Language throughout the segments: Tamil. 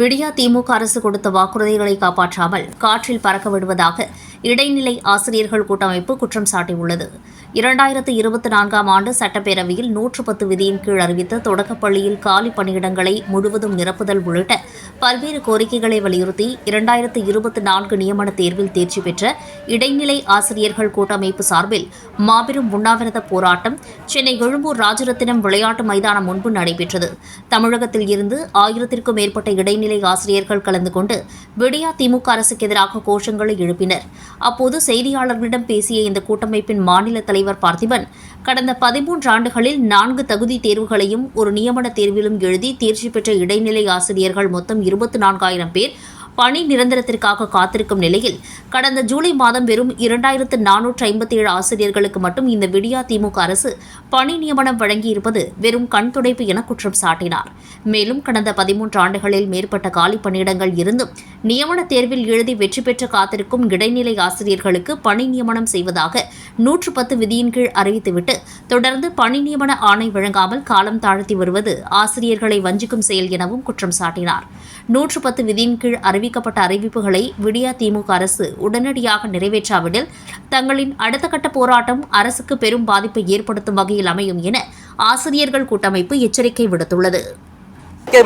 விடியா திமுக அரசு கொடுத்த வாக்குறுதிகளை காப்பாற்றாமல் காற்றில் பறக்க விடுவதாக இடைநிலை ஆசிரியர்கள் கூட்டமைப்பு குற்றம் சாட்டியுள்ளது. இரண்டாயிரத்து இருபத்தி நான்காம் ஆண்டு சட்டப்பேரவையில் நூற்று பத்து விதியின் கீழ் அறிவித்த தொடக்கப்பள்ளியில் காலி பணியிடங்களை முழுவதும் நிரப்புதல் உள்ளிட்ட பல்வேறு கோரிக்கைகளை வலியுறுத்தி இரண்டாயிரத்து இருபத்தி நான்கு நியமன தேர்வில் தேர்ச்சி பெற்ற இடைநிலை ஆசிரியர்கள் கூட்டமைப்பு சார்பில் மாபெரும் உண்ணாவிரத போராட்டம் சென்னை எழும்பூர் ராஜரத்தினம் விளையாட்டு மைதானம் முன்பு நடைபெற்றது. தமிழகத்தில் இருந்து ஆயிரத்திற்கும் மேற்பட்ட இடைநிலை ஆசிரியர்கள் கலந்து கொண்டு விடியா திமுக அரசுக்கு எதிராக கோஷங்களை எழுப்பினர். அப்போது செய்தியாளர்களிடம் பேசிய இந்த கூட்டமைப்பின் மாநில தலைவர் பார்த்திபன் கடந்த பதிமூன்று ஆண்டுகளில் நான்கு தகுதி தேர்வுகளையும் ஒரு நியமன தேர்விலும் எழுதி தேர்ச்சி பெற்ற இடைநிலை ஆசிரியர்கள் மொத்தம் இருபத்தி நான்காயிரம் பேர் பணி நிரந்தரத்திற்காக காத்திருக்கும் நிலையில் கடந்த ஜூலை மாதம் வெறும் இரண்டாயிரத்து நானூற்று ஐம்பத்தி ஏழு ஆசிரியர்களுக்கு மட்டும் இந்த விடியா திமுக அரசு பணி நியமனம் வழங்கியிருப்பது வெறும் கண் துடைப்பு என குற்றம் சாட்டினார். மேலும் கடந்த பதிமூன்று ஆண்டுகளில் மேற்பட்ட காலி பணியிடங்கள் இருந்தும் நியமன தேர்வில் எழுதி வெற்றி பெற்று காத்திருக்கும் இடைநிலை ஆசிரியர்களுக்கு பணி நியமனம் செய்வதாக நூற்று பத்து விதியின் கீழ் அறிவித்துவிட்டு தொடர்ந்து பணி நியமன ஆணை வழங்காமல் காலம் தாழ்த்தி வருவது ஆசிரியர்களை வஞ்சிக்கும் செயல் எனவும் குற்றம் சாட்டினார். நூற்று பத்து விதியின் கீழ் அறிவி அறிவிக்கப்பட்ட அறிவிப்புகளை விடியா திமுக அரசு உடனடியாக நிறைவேற்றாவிடில் தங்களின் அடுத்த கட்ட போராட்டம் அரசுக்கு பெரும் பாதிப்பை ஏற்படுத்தும் வகையில் அமையும் என ஆசிரியர்கள் கூட்டமைப்பு எச்சரிக்கை விடுத்துள்ளது.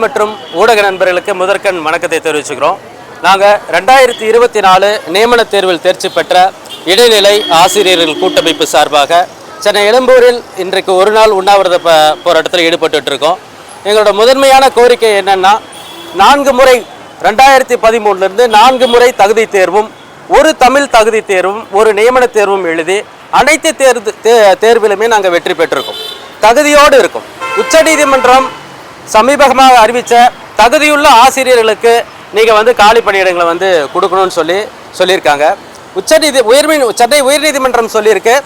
மற்றும் ஊடக நண்பர்களுக்கு முதற்கண் வணக்கத்தை தெரிவிச்சுக்கிறோம். நாங்கள் ரெண்டாயிரத்தி இருபத்தி நாலு நியமன தேர்வில் தேர்ச்சி பெற்ற இடைநிலை ஆசிரியர்கள் கூட்டமைப்பு சார்பாக சென்னை எழும்பூரில் இன்றைக்கு ஒரு நாள் உண்ணாவிரத போராட்டத்தில் ஈடுபட்டு இருக்கோம். எங்களோட முதன்மையான கோரிக்கை என்னன்னா நான்கு முறை ரெண்டாயிரத்தி பதிமூணுலேருந்து நான்கு முறை தகுதி தேர்வும் ஒரு தமிழ் தகுதி தேர்வும் ஒரு நியமன தேர்வும் எழுதி அனைத்து தேர்வு தே- தேர்விலுமே நாங்கள் வெற்றி பெற்றிருக்கோம். தகுதியோடு இருக்கும். உச்சநீதிமன்றம் சமீபகமாக அறிவித்த தகுதியுள்ள ஆசிரியர்களுக்கு நீங்கள் வந்து காலி பணியிடங்களை வந்து கொடுக்கணும்னு சொல்லி சொல்லியிருக்காங்க. உச்சநீதி உயர்மின் சென்னை உயர்நீதிமன்றம் சொல்லியிருக்கு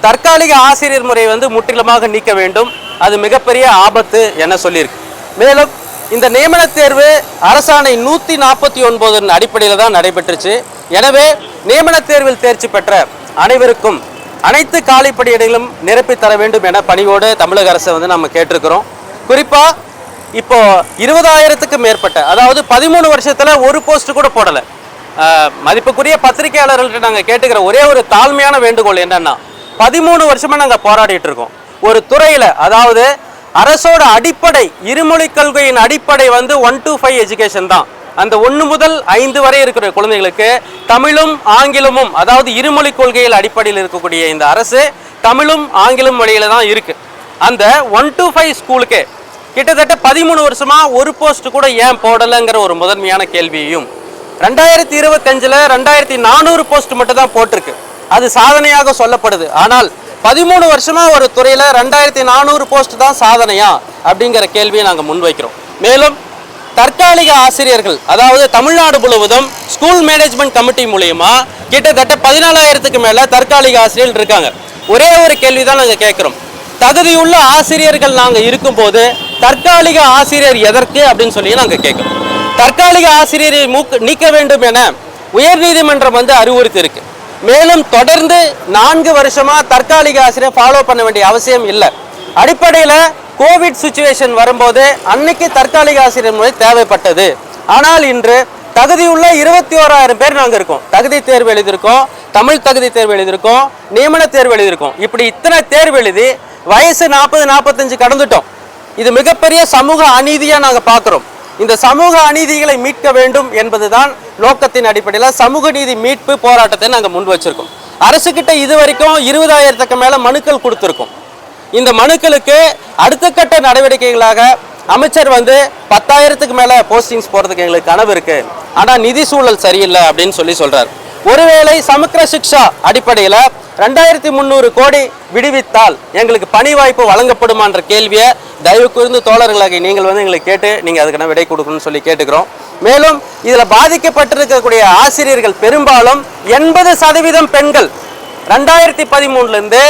தற்காலிக ஆசிரியர் முறை வந்து முற்றிலுமாக நீக்க வேண்டும். அது மிகப்பெரிய ஆபத்து என சொல்லியிருக்கு. மேலும் இந்த நியமன தேர்வு அரசாணை நூற்றி நாற்பத்தி ஒன்பதின் அடிப்படையில் தான் நடைபெற்றுச்சு. எனவே நியமன தேர்வில் தேர்ச்சி பெற்ற அனைவருக்கும் அனைத்து காலிப்பணியிடங்களும் நிரப்பி தர வேண்டும் என பணியோடு தமிழக அரசை வந்து நம்ம கேட்டிருக்கிறோம். குறிப்பாக இப்போ இருபதாயிரத்துக்கு மேற்பட்ட அதாவது பதிமூணு வருஷத்துல ஒரு போஸ்ட் கூட போடல. மதிப்புக்குரிய பத்திரிகையாளர்கள்ட்ட நாங்க கேட்டுக்கிற ஒரே ஒரு தாழ்மையான வேண்டுகோள் என்னன்னா பதிமூணு வருஷமா நாங்க போராடிட்டு இருக்கோம். ஒரு துறையில அதாவது அரசோட அடிப்படை இருமொழி கொள்கையின் அடிப்படை வந்து ஒன் டு ஃபைவ் எஜுகேஷன் தான். அந்த ஒன்று முதல் ஐந்து வரை இருக்கிற குழந்தைகளுக்கு தமிழும் ஆங்கிலமும் அதாவது இருமொழி கொள்கையில் அடிப்படையில் இருக்கக்கூடிய இந்த அரசு தமிழும் ஆங்கிலம் வழியில் தான் இருக்குது அந்த ஒன் டு ஃபைவ் ஸ்கூலுக்கு கிட்டத்தட்ட பதிமூணு வருஷமாக ஒரு போஸ்ட் கூட ஏன் போடலைங்கிற ஒரு முதன்மையான கேள்வியையும் ரெண்டாயிரத்தி இருபத்தஞ்சில் ரெண்டாயிரத்தி நானூறு போஸ்ட் மட்டும் தான் போட்டிருக்கு. அது சாதனையாக சொல்லப்படுது. ஆனால் பதிமூணு வருஷமா ஒரு துறையில ரெண்டாயிரத்தி நானூறு போஸ்ட் தான் சாதனையா அப்படிங்கிற கேள்வியை நாங்கள் முன்வைக்கிறோம். மேலும் தற்காலிக ஆசிரியர்கள் அதாவது தமிழ்நாடு முழுவதும் ஸ்கூல் மேனேஜ்மெண்ட் கமிட்டி மூலியமா கிட்டத்தட்ட பதினாலாயிரத்துக்கு மேல தற்காலிக ஆசிரியர்கள் இருக்காங்க. ஒரே ஒரு கேள்வி தான் நாங்கள் கேட்குறோம் தகுதியுள்ள ஆசிரியர்கள் நாங்கள் இருக்கும்போது தற்காலிக ஆசிரியர் எதற்கு அப்படின்னு சொல்லி நாங்கள் கேட்குறோம் தற்காலிக ஆசிரியரை மூக்க நீக்க வேண்டும் என உயர்நீதிமன்றம் வந்து அறிவுறுத்தி இருக்குது மேலும் தொடர்ந்து நான்கு வருஷமா தற்காலிக ஆசிரியர் ஃபாலோ பண்ண வேண்டிய அவசியம் இல்லை. அடிப்படையில் கோவிட் சுச்சுவேஷன் வரும்போது அன்னைக்கு தற்காலிக ஆசிரியர் முறை தேவைப்பட்டது. ஆனால் இன்று தகுதியுள்ள இருபத்தி ஓராயிரம் பேர் நாங்கள் இருக்கோம். தகுதி தேர்வு எழுதியிருக்கோம் தமிழ் தகுதி தேர்வு எழுதியிருக்கோம் நியமன தேர்வு எழுதியிருக்கோம். இப்படி இத்தனை தேர்வு எழுதி வயசு நாற்பது நாற்பத்தஞ்சு கடந்துட்டோம். இது மிகப்பெரிய சமூக அநீதியாக நாங்கள் பார்க்குறோம் இந்த சமூக அநீதிகளை மீட்க வேண்டும் என்பதுதான் நோக்கத்தின் அடிப்படையில் சமூக நீதி மீட்பு போராட்டத்தை நாங்கள் முன் வச்சிருக்கோம். அரசுக்கிட்ட இது வரைக்கும் இருபதாயிரத்துக்கு மேலே மனுக்கள் கொடுத்துருக்கோம். இந்த மனுக்களுக்கு அடுத்த கட்ட நடவடிக்கைகளாக அமைச்சர் வந்து பத்தாயிரத்துக்கு மேலே போஸ்டிங்ஸ் போகிறதுக்கு எங்களுக்கு கனவு இருக்குது ஆனால் நிதி சூழல் சரியில்லை அப்படின்னு சொல்லி சொல்கிறார் ஒருவேளை சமுத்திர சிக்ஷா அடிப்படையில் ரெண்டாயிரத்தி முந்நூறு கோடி விடுவித்தால் எங்களுக்கு பணி வாய்ப்பு வழங்கப்படுமான்ற கேள்வியை தயவு கூர்ந்து தோழர்களாகி நீங்கள் வந்து எங்களுக்கு கேட்டு நீங்கள் அதுக்கான விடை கொடுக்கணும்னு சொல்லி கேட்டுக்கிறோம். மேலும் இதில் பாதிக்கப்பட்டிருக்கக்கூடிய ஆசிரியர்கள் பெரும்பாலும் எண்பது சதவீதம் பெண்கள். ரெண்டாயிரத்தி பதிமூணுலேருந்து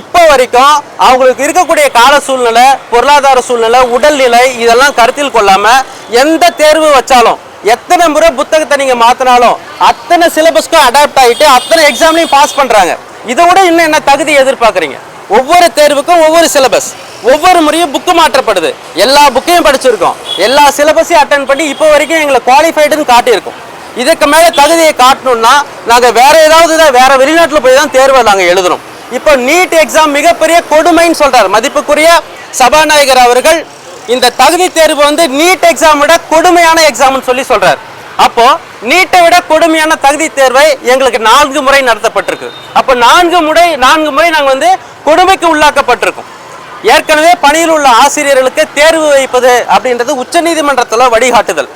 இப்போ வரைக்கும் அவங்களுக்கு இருக்கக்கூடிய கால சூழ்நிலை பொருளாதார சூழ்நிலை உடல்நிலை இதெல்லாம் கருத்தில் கொள்ளாமல் எந்த தேர்வு வச்சாலும் எத்தனை முறை புத்தகத்தை நீங்கள் மாற்றினாலும் அத்தனை சிலபஸ்க்கும் அடாப்ட் ஆகிட்டு அத்தனை எக்ஸாம்லையும் பாஸ் பண்ணுறாங்க இதை விட இன்னும் என்ன தகுதி எதிர்பார்க்குறீங்க? ஒவ்வொரு தேர்வுக்கும் ஒவ்வொரு சிலபஸ் ஒவ்வொரு முறையும் புக்கு மாற்றப்படுது. எல்லா புக்கையும் படிச்சிருக்கோம். எல்லா சிலபஸையும் அட்டன் பண்ணி இப்போ வரைக்கும் எங்களை குவாலிஃபைடுன்னு காட்டியிருக்கோம். இதுக்கு மேலே தகுதியை காட்டணும்னா நாங்கள் வேற ஏதாவது தான் வேற வெளிநாட்டில் போய் தான் தேர்வை நாங்கள் எழுதுகிறோம் இப்போ நீட் எக்ஸாம் மிகப்பெரிய கொடுமைன்னு சொல்றார். மதிப்புக்குரிய சபாநாயகர் அவர்கள் இந்த தகுதி தேர்வு வந்து நீட் எக்ஸாம் விட கொடுமையான எக்ஸாம்னு சொல்லி சொல்கிறார் அப்போ நீட்டை விட கொடுமையான தகுதி தேர்வை எங்களுக்கு நான்கு முறை நடத்தப்பட்டிருக்கு. அப்போ நான்கு முறை நான்கு முறை நாங்கள் வந்து கொடுமைக்கு உள்ளாக்கப்பட்டிருக்கோம். ஏற்கனவே பணியில் உள்ள ஆசிரியர்களுக்கு தேர்வு வைப்பது அப்படின்றது உச்சநீதிமன்றத்தில் வழிகாட்டுதல்.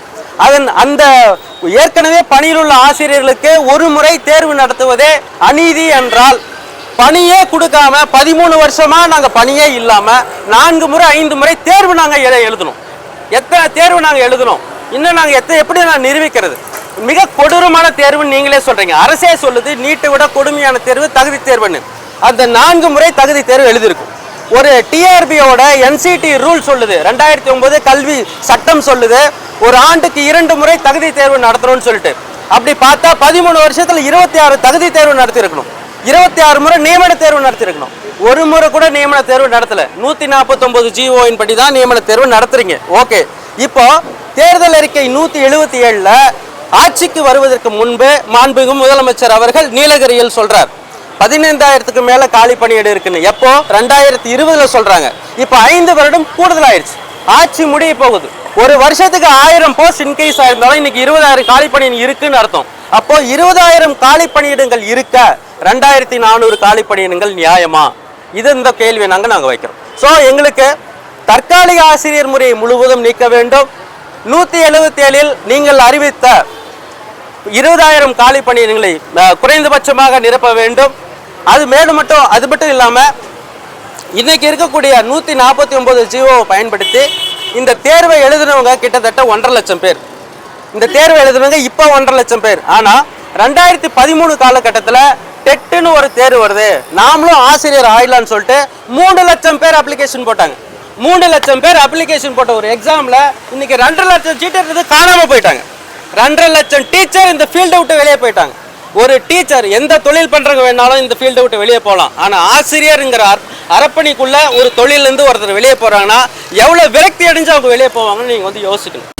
அதன் அந்த ஏற்கனவே பணியில் உள்ள ஆசிரியர்களுக்கு ஒரு முறை தேர்வு நடத்துவதே அநீதி என்றால் பணியே கொடுக்காம பதிமூணு வருஷமா நாங்க பணியே இல்லாம நான்கு முறை ஐந்து முறை தேர்வு நாங்க எதை எழுதணும்? எத்தனை தேர்வு நாங்க எழுதணும்? இன்னும் நாங்க எத்தனை எப்படி நான் நிரூபிக்கிறது? மிக கொடூரமான தேர்வுன்னு நீங்களே சொல்றீங்க. அரசே சொல்லுது நீட்டை விட கொடுமையான தேர்வு தகுதி தேர்வுன்னு. அந்த நான்கு முறை தகுதி தேர்வு எழுதியிருக்கும். ஒரு டிஆர்பியோட என்சிடி ரூல் சொல்லுது. ரெண்டாயிரத்தி ஒன்பது கல்வி சட்டம் சொல்லுது. ஒரு ஆண்டுக்கு இரண்டு முறை தகுதி தேர்வு நடத்தணும்னு சொல்லிட்டு. அப்படி பார்த்தா பதிமூணு வருஷத்துல இருபத்தி ஆறு தகுதி தேர்வு நடத்தியிருக்கணும். இருபத்தி ஆறு முறை நியமன தேர்வு நடத்தியிருக்கணும் ஒரு முறை கூட நியமன தேர்வு நடத்தல. நூத்தி நாற்பத்தொன்பது ஜிஓயின் படி தான் நியமன தேர்வு நடத்துறீங்க. ஓகே. இப்போ தேர்தல் அறிக்கை நூத்தி எழுபத்தி ஏழுல ஆட்சிக்கு வருவதற்கு முன்பு மாண்புமிகு முதலமைச்சர் அவர்கள் நீலகிரியில் சொல்றார். பதினைந்தாயிரத்துக்கு மேல காலி பணியிடம் இருக்குன்னு. எப்போ? ரெண்டாயிரத்தி இருபதுல சொல்றாங்க. இப்போ ஐந்து வருடம் கூடுதலாயிருச்சு. ஆட்சி முடிய போகுது. ஒரு வருஷத்துக்கு ஆயிரம் போஸ்ட் இன்க்ரீஸ் ஆயிருந்தாலும் இன்னைக்கு இருபதாயிரம் காலி பணி இருக்குன்னு அர்த்தம். அப்போ இருபதாயிரம் காலி பணியிடங்கள் இருக்க ரெண்டாயிரத்தி நானூறு காலி பணியிடங்கள் நியாயமா? இது இந்த கேள்வியை நாங்கள் நாங்கள் வைக்கிறோம். ஸோ எங்களுக்கு தற்காலிக ஆசிரியர் முறையை முழுவதும் நீக்க வேண்டும். நூற்றி எழுபத்தி ஏழில் நீங்கள் அறிவித்த இருபதாயிரம் காலி பணியிடங்களை குறைந்தபட்சமாக நிரப்ப வேண்டும். அது மேலும் மட்டும் அது மட்டும் இல்லாமல் இன்னைக்கு இருக்கக்கூடிய நூற்றி நாற்பத்தி ஒன்பது ஜிஓவை பயன்படுத்தி இந்த தேர்வை எழுதினவங்க கிட்டத்தட்ட ஒன்றரை லட்சம் பேர். இந்த தேர்வு எழுதுனவங்க இப்போ ஒன்றரை லட்சம் பேர். ஆனால் ரெண்டாயிரத்தி பதிமூணு காலகட்டத்தில் டெட்டுன்னு ஒரு தேர்வு வருது. நாமளும் ஆசிரியர் ஆயிடலான்னு சொல்லிட்டு மூணு லட்சம் பேர் அப்ளிகேஷன் போட்டாங்க. மூணு லட்சம் பேர் அப்ளிகேஷன் போட்ட ஒரு எக்ஸாமில் இன்னைக்கு ரெண்டரை லட்சம் சீட்டர் காணாமல் போயிட்டாங்க. ரெண்டரை லட்சம் டீச்சர் இந்த ஃபீல்டை விட்டு வெளியே போயிட்டாங்க. ஒரு டீச்சர் எந்த தொழில் பண்ணுறவங்க வேணாலும் இந்த ஃபீல்டை விட்டு வெளியே போகலாம். ஆனால் ஆசிரியருங்கிற அரப்பணிக்குள்ளே ஒரு தொழிலேருந்து ஒருத்தர் வெளியே போகிறாங்கன்னா எவ்வளோ விரக்தி அடைஞ்சு அவங்க வெளியே போவாங்கன்னு நீங்கள் வந்து யோசிக்கணும்.